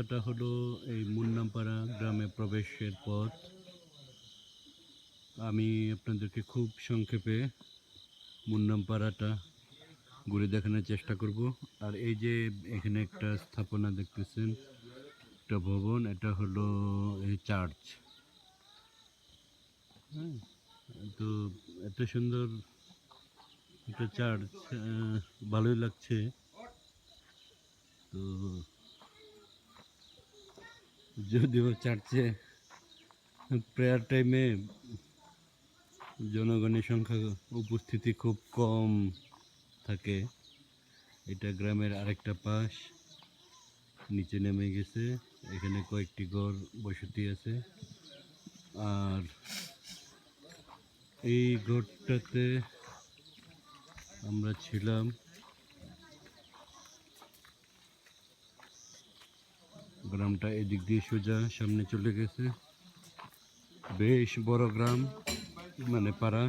রাস্তাটা হলো এই মুন্নামপাড়া গ্রামে প্রবেশের পথ। আমি আপনাদেরকে খুব সংক্ষেপে মুন্নামপাড়াটা ঘুরে দেখানোর চেষ্টা করব। আর এই যে এখানে একটা স্থাপনা দেখতেছেন, একটা ভবন, এটা হলো এই চার্চ। হ্যাঁ তো এত সুন্দর একটা চার্চ ভালোই লাগছে। তো যদিও চার্চে প্রেয়ার টাইমে জনগণের সংখ্যা উপস্থিতি খুব কম থাকে। এটা গ্রামের আরেকটা পাশ, নিচে নেমে গেছে, এখানে কয়েকটি ঘর বসতি আছে। আর এই ঘরটাতে আমরা ছিলাম গ্রামটা এদিক দিয়ে সোজা সামনে চলে গেছে। বেশ বড় গ্রাম মানে পাড়া,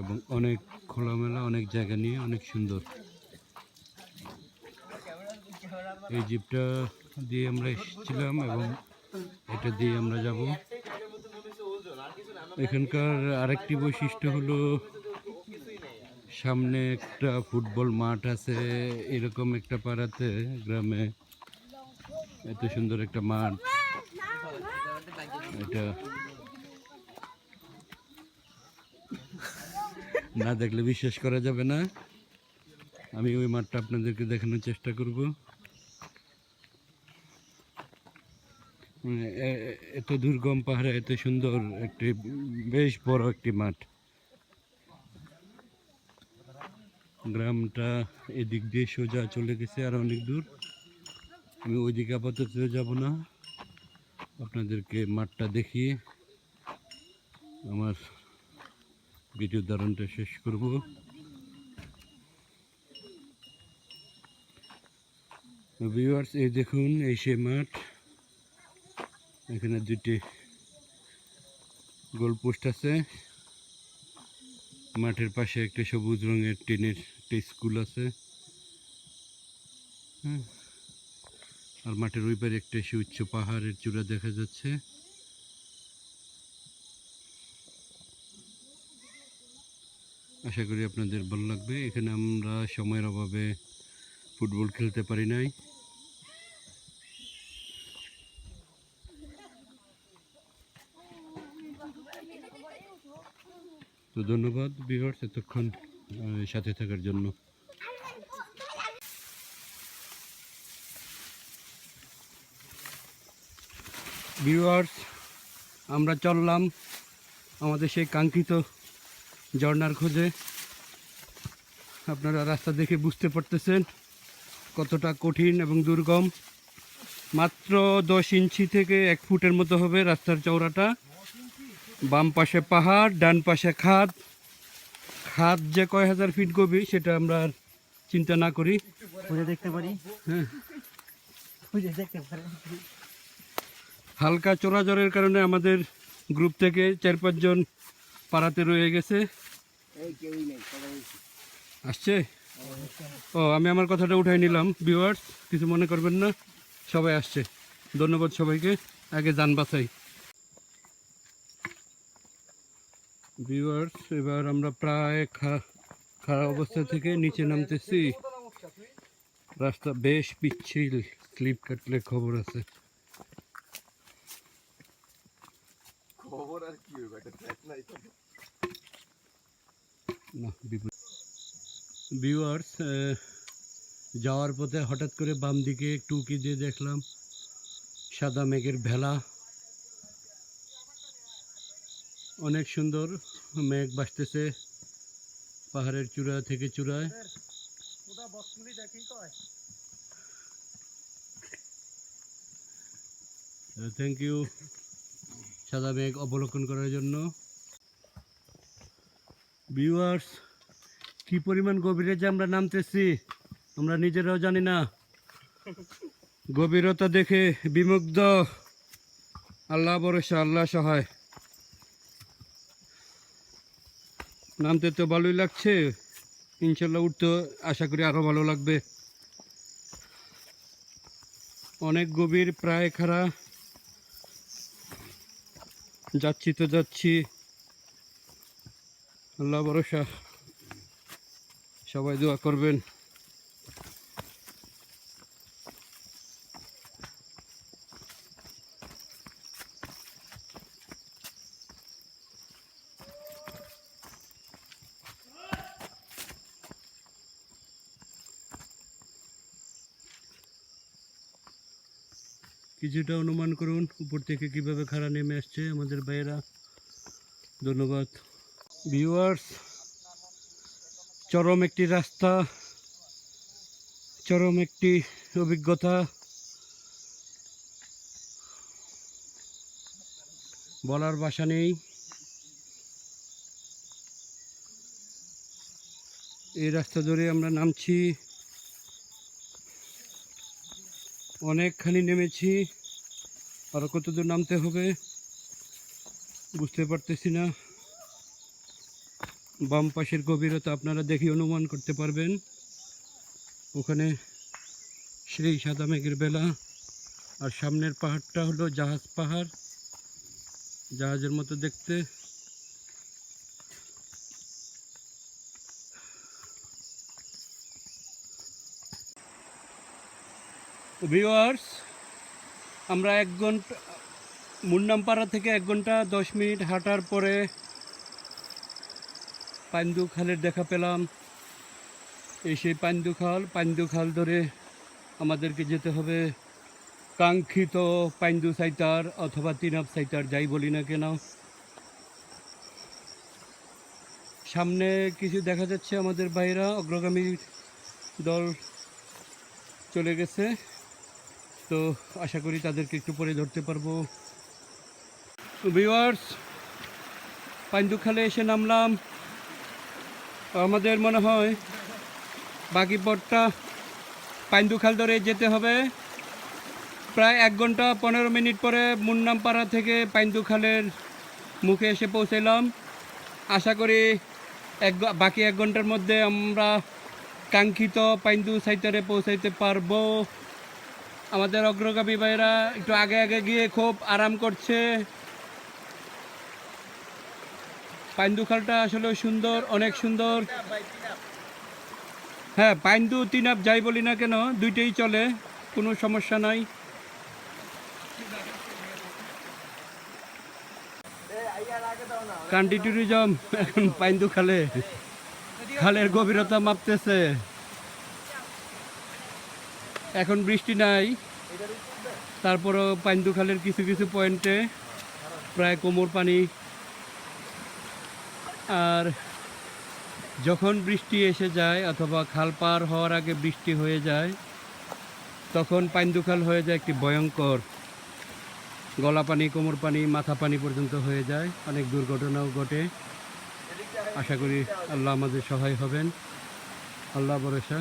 এবং অনেক খোলামেলা, অনেক জায়গা নিয়ে অনেক সুন্দর। এই জিপটা দিয়ে আমরা এসেছিলাম এবং এটা দিয়ে আমরা যাব। এখানকার আরেকটি বৈশিষ্ট্য হলো, সামনে একটা ফুটবল মাঠ আছে, এরকম একটা পাড়াতে, গ্রামে। এত সুন্দর একটা মাঠ। এটা না দেখলে বিশ্বাস করা যাবে না। আমি ওই মাঠটা আপনাদেরকে দেখানোর চেষ্টা করব। মানে এত দুর্গম পাহাড়ে এত সুন্দর একটি, বেশ বড় একটি মাঠ। গ্রামটা এদিক দিয়ে সোজা চলে গেছে আর অনেক দূর। আমি ওইদিকে আপাতত যাব না। আপনাদেরকে মাঠটা দেখিয়ে আমার ভিডিও ধারণটা শেষ করব। ভিউয়ার্স, এই দেখুন, এই সে মাঠ। এখানে দুটি গোল পোস্ট আছে। মাঠের পাশে একটা সবুজ রঙের টিনের একটা স্কুল আছে। হ্যাঁ আর মাঠের ওই পারে একটা সে উচ্চ পাহাড়ের চূড়া দেখা যাচ্ছে। আশা করি আপনাদের ভালো লাগবে। এখানে আমরা সময়ের অভাবে ফুটবল খেলতে পারি নাই। তো ধন্যবাদ বিভার্স এতক্ষণ সাথে থাকার জন্য। ভিউয়ার্স আমরা চললাম আমাদের সেই কাঙ্ক্ষিত ঝর্নার খোঁজে। আপনারা রাস্তা দেখে বুঝতে পারতেছেন কতটা কঠিন এবং দুর্গম। মাত্র দশ ইঞ্চি থেকে এক ফুটের মতো হবে রাস্তার চওড়াটা। বাম পাশে পাহাড় ডান পাশে খাদ। খাদ যে কয় হাজার ফিট গভীর সেটা আমরা চিন্তা না করি। দেখতে পারি। হ্যাঁ। দেখতে পারি। হালকা চোরাজরের কারণে আমাদের গ্রুপ থেকে চার পাঁচজন পাড়াতে রয়ে গেছে। আসছে? ও, আমি আমার কথাটা উঠাই নিলাম ভিউয়ার্স কিছু মনে করবেন না, সবাই আসছে। ধন্যবাদ সবাইকে, আগে যান বাছাই। ভিউয়ার্স এবার আমরা প্রায় খারাপ অবস্থা থেকে নিচে নামতেছি। রাস্তা বেশ পিচ্ছিল, স্লিপ কাটলে খবর আছে খবর আর কি হবে একটা ট্র্যাক নাই তো না ভিউয়ার্স যাওয়ার পথে হঠাৎ করে বাম দিকে একটু উকি দিয়ে দেখলাম সাদা মেঘের ভেলা। অনেক সুন্দর মেঘ বাসতেছে পাহাড়ের চূড়া থেকে চূড়ায়। থ্যাংক ইউ সাদা মেঘ অবলোকন করার জন্য। ভিউয়ার্স কি পরিমাণ গভীরে যে আমরা নামতেছি, আমরা নিজেরাও জানি না। গভীরতা দেখে বিমুগ্ধ। আল্লাহ ভরসা, আল্লাহ সহায়। নামতে তো ভালোই লাগছে। ইনশাল্লাহ উঠতে আশা করি আরও ভালো লাগবে। অনেক গভীর, প্রায় খাড়া। যাচ্ছি তো যাচ্ছি। আল্লাহ ভরসা। সবাই দোয়া করবেন। কিছুটা অনুমান করুন, উপর থেকে কীভাবে খাড়া নেমে আসছে আমাদের ভাইয়েরা। ধন্যবাদ। ভিউয়ার্স চরম একটি রাস্তা, চরম একটি অভিজ্ঞতা। বলার বাসা নেই। এই রাস্তা ধরে আমরা নামছি। অনেকখানি নেমেছি, আর কত দূর নামতে হবে বুঝতে পারতেছি না। বাম পাশের গভীরতা আপনারা দেখে অনুমান করতে পারবেন। ওখানে সেই সাদা মেঘের বেলা আর সামনের পাহাড়টা হলো জাহাজ পাহাড়। জাহাজের মতো দেখতে। ভিউয়ার্স আমরা এক ঘণ্টা, মুন্নামপাড়া থেকে এক ঘণ্টা দশ মিনিট হাঁটার পরে পান্দু খালের দেখা পেলাম। এই সেই পান্দু খাল পান্দু খাল ধরে আমাদেরকে যেতে হবে কাঙ্ক্ষিত পাইন্দু সাইটার অথবা তিনাপ সাইটার যাই বলি না কেন। সামনে কিছু দেখা যাচ্ছে আমাদের বাইরা অগ্রগামী দল চলে গেছে। তো আশা করি তাদেরকে একটু পরে ধরতে পারব। ভিউয়ার্স পাইন্দুখালে এসে নামলাম। আমাদের মনে হয় বাকি পথটা পাইন্দুখাল ধরে যেতে হবে। প্রায় এক ঘণ্টা পনেরো মিনিট পরে মুন্নামপাড়া থেকে পাইন্দুখালের মুখে এসে পৌঁছালাম আশা করি এক বাকি এক ঘণ্টার মধ্যে আমরা কাঙ্ক্ষিত পাইন্দু সাইটারে পৌঁছাইতে পারব। আমাদের অগ্রগামী ভাইরা একটু আগে আগে গিয়ে খুব আরাম করছে। পাইন্দু খালটা আসলে সুন্দর, অনেক সুন্দর। হ্যাঁ পাইন্দু তিনাপ যাই বলি না কেন, দুইটাই চলে, কোনো সমস্যা নাই। কান্টি ট্যুরিজম এখন পাইন্দু খালে, খালের গভীরতা মাপতেছে। এখন বৃষ্টি নাই। তারপরও পাইন্দু খালের কিছু কিছু পয়েন্টে প্রায় কোমর পানি। আর যখন বৃষ্টি এসে যায় অথবা খাল পার হওয়ার আগে বৃষ্টি হয়ে যায়, তখন পাইন্দুখাল হয়ে যায় একটি ভয়ঙ্কর। গলা পানি, কোমর পানি, মাথা পানি পর্যন্ত হয়ে যায়। অনেক দুর্ঘটনাও ঘটে। আশা করি আল্লাহ আমাদের সহায় হবেন। আল্লাহ ভরসা।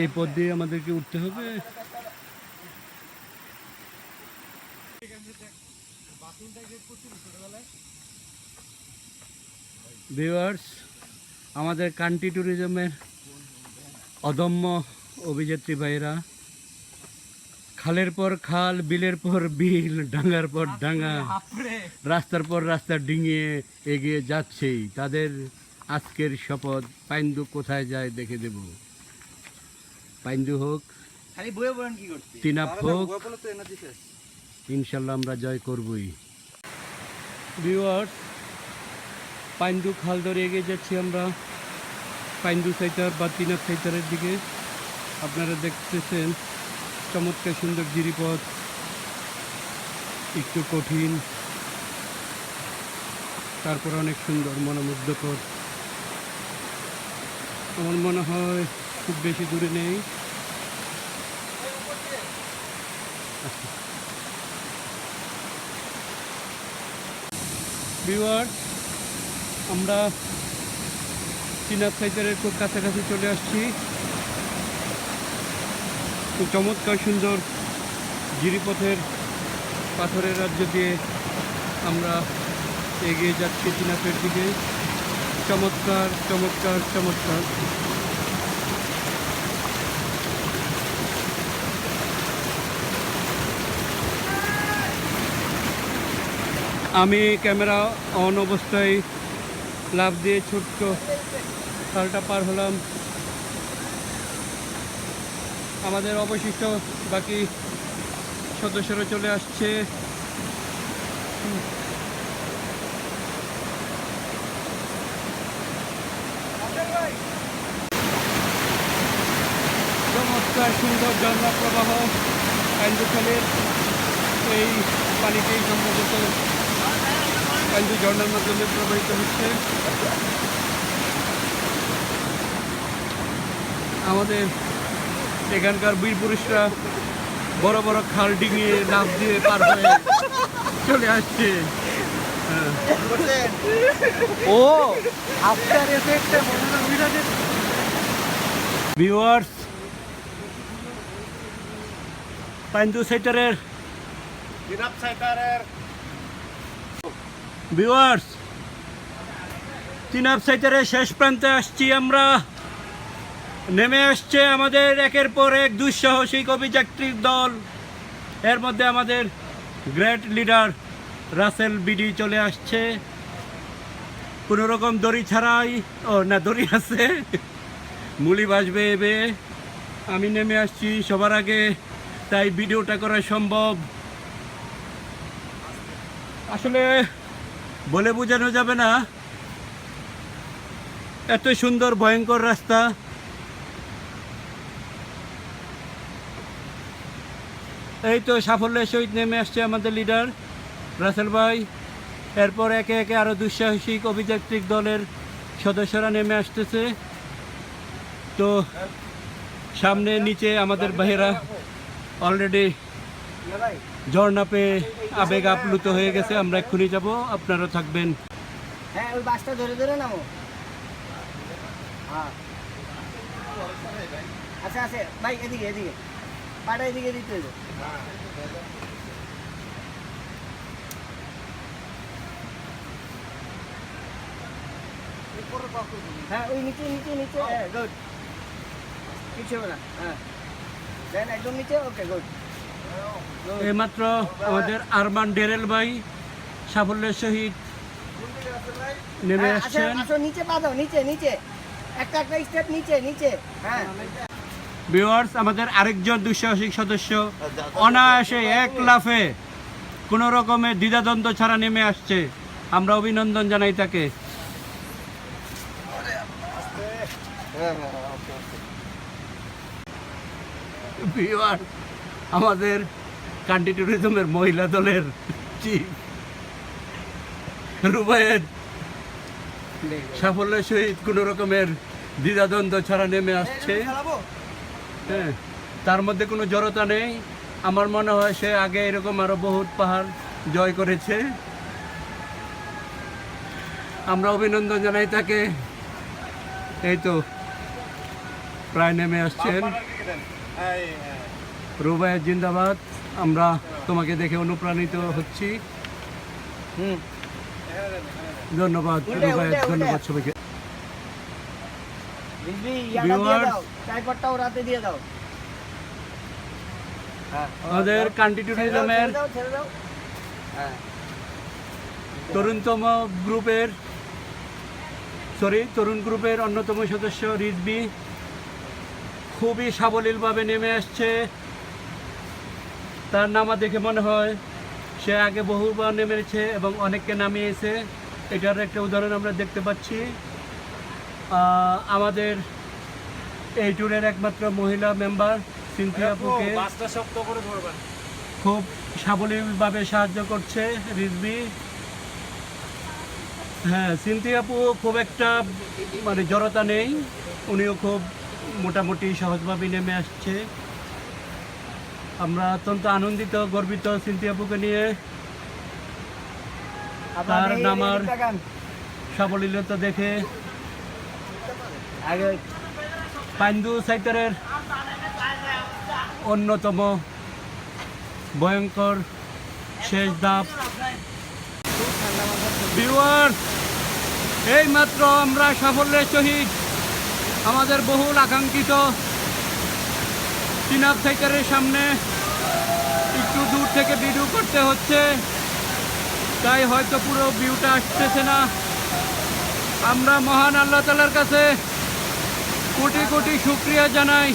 এই পথ দিয়ে আমাদেরকে উঠতে হবে। ভিউয়ার্স আমাদের কান্টি ট্যুরিজমের অদম্য অভিযাত্রী ভাইরা খালের পর খাল, বিলের পর বিল, ডাঙ্গার পর ডাঙ্গা, রাস্তার পর রাস্তা ডিঙিয়ে এগিয়ে যাচ্ছেই। তাদের আজকের শপথ পাইন্দু কোথায় যায় দেখে দেব। পাইন্দু হোক খালি বয়ে বলেন কি করতে? তিনাপ হোক ইনশাল্লাহ আমরা জয় করবই। ভিউয়ার্স পাইন্দু খাল ধরে এগিয়ে যাচ্ছি আমরা। পাইন্দু সাইটার বা তিনাপ সাইটারের দিকে। আপনারা দেখতেছেন চমৎকার সুন্দর গিরিপথ। একটু কঠিন তারপর অনেক সুন্দর মনোমুগ্ধকর। আমার মনে হয় খুব বেশি দূরে নেই। ভিউয়ার আমরা চিনাব সাইটারের খুব কাছাকাছি চলে আসছি। খুব চমৎকার, সুন্দর গিরিপথের পাথরের রাজ্য দিয়ে আমরা এগিয়ে যাচ্ছি চিনাপের দিকে চমৎকার চমৎকার চমৎকার। আমি ক্যামেরা অন অবস্থায় লাভ দিয়ে ছোট্ট খালটা পার হলাম। আমাদের অবশিষ্ট বাকি সদস্যরা চলে আসছে। চমৎকার সুন্দর ঝর্ণা প্রবাহ এই পানিটি সম্ভবত কাঞ্জু ঝর্ণার মাধ্যমে প্রবাহিত হচ্ছে আমাদের এখানকার বীর পুরুষরা বড় বড় খাল ডিঙিয়ে লাভ দিয়ে পার হয়ে চলে আসছে। ও ভিউয়ার্স পাইন্দু সেক্টরের জিরাপ সাইকারের ভিউয়ার্স তিনাব সেক্টরের শেষ প্রান্তে আসছি আমরা। নেমে আসছে আমাদের একের পর এক দুঃসাহসিক অভিযাত্রীর দল। এর মধ্যে আমাদের গ্রেট লিডার রাসেল বিডি চলে আসছে। কোনো রকম দড়ি ছাড়াই, ও না, দড়ি আছে। মুলি বাসবে এবে। আমি নেমে আসছি সবার আগে, তাই ভিডিওটা করা সম্ভব। আসলে বলে বোঝানো যাবে না। এত সুন্দর, ভয়ঙ্কর রাস্তা। এই তো সাফল্যের সহিত নেমে আসছে আমাদের লিডার রাসেল ভাই। এরপর একে একে আরও দুঃসাহসিক অভিযাত্রিক দলের সদস্যরা নেমে আসতেছে। তো সামনে, নিচে আমাদের বাহিরা অলরেডি ঝর্ণা পেয়ে আবেগ আপ্লুত হয়ে গেছে, আমরা এক্ষুনি যাব আপনারা থাকবেন। হ্যাঁ ওই বাসটা ধরে ধরে নামো। হ্যাঁ। আচ্ছা আছে ভাই, এদিকে এদিকে। পাটা এদিকে দিতে হ্যাঁ ওই নিচে নিচে নিচে হ্যাঁ গুড কিছু হবে না হ্যাঁ। একদম নিচে ওকে গুড এইমাত্র আমাদের আরমান ডেরেল ভাই সাফল্যের সহিত নেমে হ্যাঁ, আসছেন। আসো নিচে পা নিচে নিচে। একটা একটা স্টেপ নিচে নিচে। হ্যাঁ। ভিউয়ার্স আমাদের আরেকজন দুঃসাহসিক সদস্য। অনায়াসে এক লাফে কোনো রকমের দ্বিধাদ্বন্দ্ব ছাড়া নেমে আসছে। আমরা অভিনন্দন জানাই তাকে। ভিউয়ার আমাদের কান্ট্রি ট্যুরিজমের মহিলা দলের চিফ রুবায়ের সাফল্যের সহিত কোনো রকমের দ্বিধাদ্বন্দ্ব ছাড়া নেমে আসছে। হ্যাঁ তার মধ্যে কোনো জড়তা নেই। আমার মনে হয় সে আগে এরকম আরও বহুত পাহাড় জয় করেছে। আমরা অভিনন্দন জানাই তাকে। এই তো প্রায় নেমে আসছেন। রুবায়ের জিন্দাবাদ। আমরা তোমাকে দেখে অনুপ্রাণিত হচ্ছি। হুম। ধন্যবাদ রুবায়ের। ধন্যবাদ সবাইকে। হ্যাঁ। আমাদের কান্ট্রি ট্যুরিজমের হ্যাঁ। তরুণতম গ্রুপের সরি তরুণ গ্রুপের অন্যতম সদস্য রিজবি খুবই সাবলীলভাবে নেমে আসছে। তার নামা দেখে মনে হয় সে আগে বহুবার নেমেছে এবং অনেককে নামিয়েছে। এটার একটা উদাহরণ আমরা দেখতে পাচ্ছি। আমাদের এই ট্যুরের একমাত্র মহিলা মেম্বার সিনথিয়াপুকে খুব সাবলীলভাবে সাহায্য করছে রিজবি হ্যাঁ সিন্তি আপু খুব একটা মানে জড়তা নেই। উনিও খুব মোটামুটি সহজভাবে নেমে আসছে। আমরা অত্যন্ত আনন্দিত গর্বিত সিন্তি আপুকে নিয়ে তার নামার- সাবলীলতা দেখে আগে পাইন্দু সেক্টরের অন্যতম ভয়ঙ্কর শেষ ধাপ। ভিউয়ার এই মাত্র আমরা সাফল্যের সহিত আমাদের বহুল আকাঙ্ক্ষিত চিনাব সেক্টরের সামনে একটু দূর থেকে ভিডিও করতে হচ্ছে। তাই হয়তো পুরো ভিউটা আসতেছে না। আমরা মহান আল্লাহ তালার কাছে কোটি কোটি শুক্রিয়া জানাই।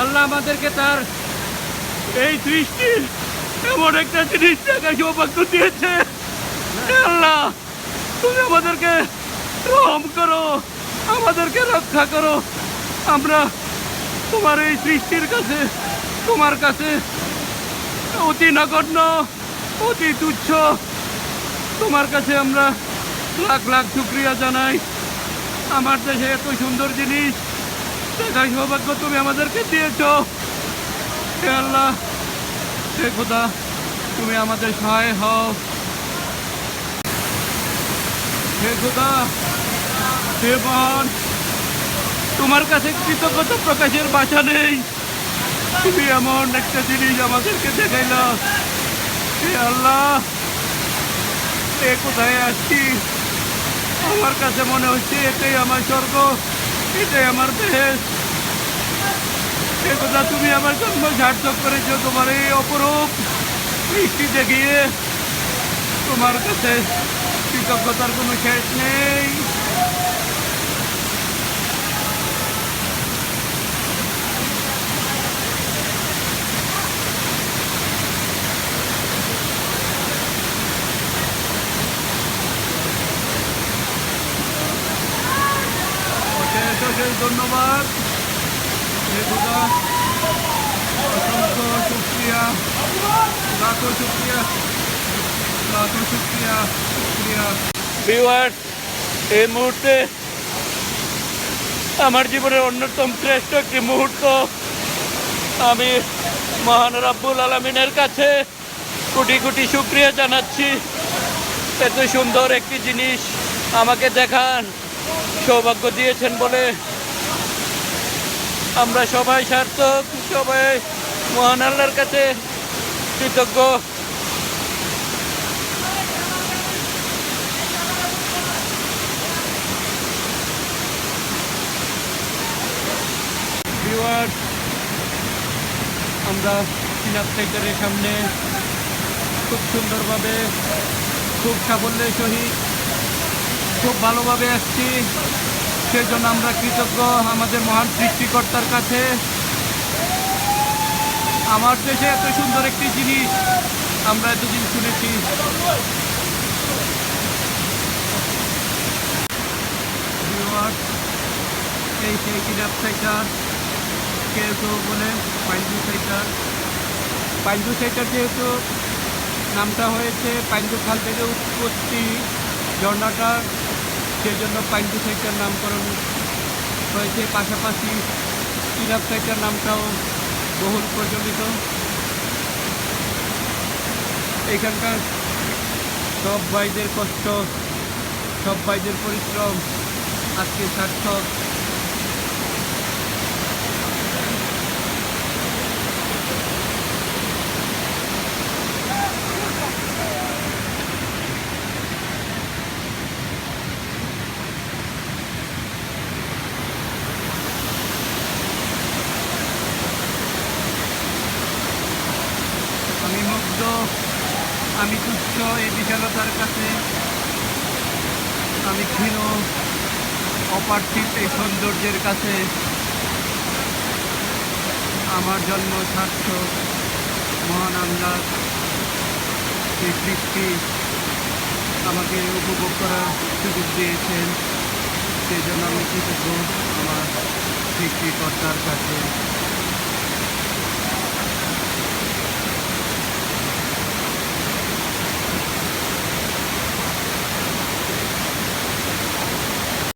আল্লাহ আমাদেরকে তার এই সৃষ্টির এমন একটা জিনিস দেখার সৌভাগ্য দিয়েছে। আল্লাহ, তুমি আমাদেরকে রহম করো, আমাদেরকে রক্ষা করো। আমরা তোমার এই সৃষ্টির কাছে, তোমার কাছে অতি নগণ্য, অতি তুচ্ছ। তোমার কাছে আমরা লাখ লাখ শুক্রিয়া জানাই। আমার দেশে এত সুন্দর জিনিস, দেখার সৌভাগ্য তুমি আমাদেরকে দিয়েছ। হে আল্লাহ, হে খোদা, তুমি আমাদের সহায় হও। হে খোদা, হে মহান তোমার কাছে কৃতজ্ঞতা প্রকাশের বাসা নেই। তুমি এমন একটা জিনিস আমাদেরকে দেখাইলা। হে আল্লাহ, এ কোথায় আসছি আমার কাছে মনে হচ্ছে এটাই আমার স্বর্গ, এটাই আমার দেশ। এ কথা তুমি আমার জন্ম সার্থক করেছ, তোমার এই অপরূপ বৃষ্টি দেখিয়ে তোমার কাছে কৃতজ্ঞতার কোনো শেষ নেই। ধন্যবাদ। অসংখ্য শুক্রিয়া, লাখো শুক্রিয়া লাখো শুক্রিয়া শুক্রিয়া। এই মুহূর্তে আমার জীবনের অন্যতম শ্রেষ্ঠ একটি মুহূর্ত। আমি মহান রাব্বুল আলমিনের কাছে কোটি কোটি শুক্রিয়া জানাচ্ছি। এত সুন্দর একটি জিনিস আমাকে দেখান, সৌভাগ্য দিয়েছেন বলে আমরা সবাই সার্থক, সবাই মহান আল্লাহর কাছে কৃতজ্ঞ। আমরা সিনাপ সেক্টরের সামনে খুব সুন্দরভাবে, খুব সাফল্যের সহিত খুব ভালোভাবে আসছি। সেজন্য আমরা কৃতজ্ঞ আমাদের মহান সৃষ্টিকর্তার কাছে। আমার দেশে এত সুন্দর একটি জিনিস আমরা এতদিন শুনেছি। এই সেই কিনাপ সাইটার কেউ বলে পাইন্দু সাইটার। পাইন্দু সাইটার যেহেতু নামটা হয়েছে পাইন্দু খাল থেকে উৎপত্তি ঝর্ণাটার সেই জন্য পাইন্দু সাইটার নামকরণ হয়েছে। পাশাপাশি চিরাপ সাইটার নামটাও বহুল প্রচলিত। এখানকার সব ভাইদের কষ্ট, সব ভাইদের পরিশ্রম, আজকে সার্থক আমি মুগ্ধ আমি তুচ্ছ এই বিশালতার কাছে। আমি ক্ষীণ, অপার্থিব এই সৌন্দর্যের কাছে। আমার জন্ম সার্থক মহান আল্লাহ এই সৃষ্টি আমাকে উপভোগ করার সুযোগ দিয়েছেন সেই জন্য আমি কৃতজ্ঞ আমার সৃষ্টিকর্তার কাছে।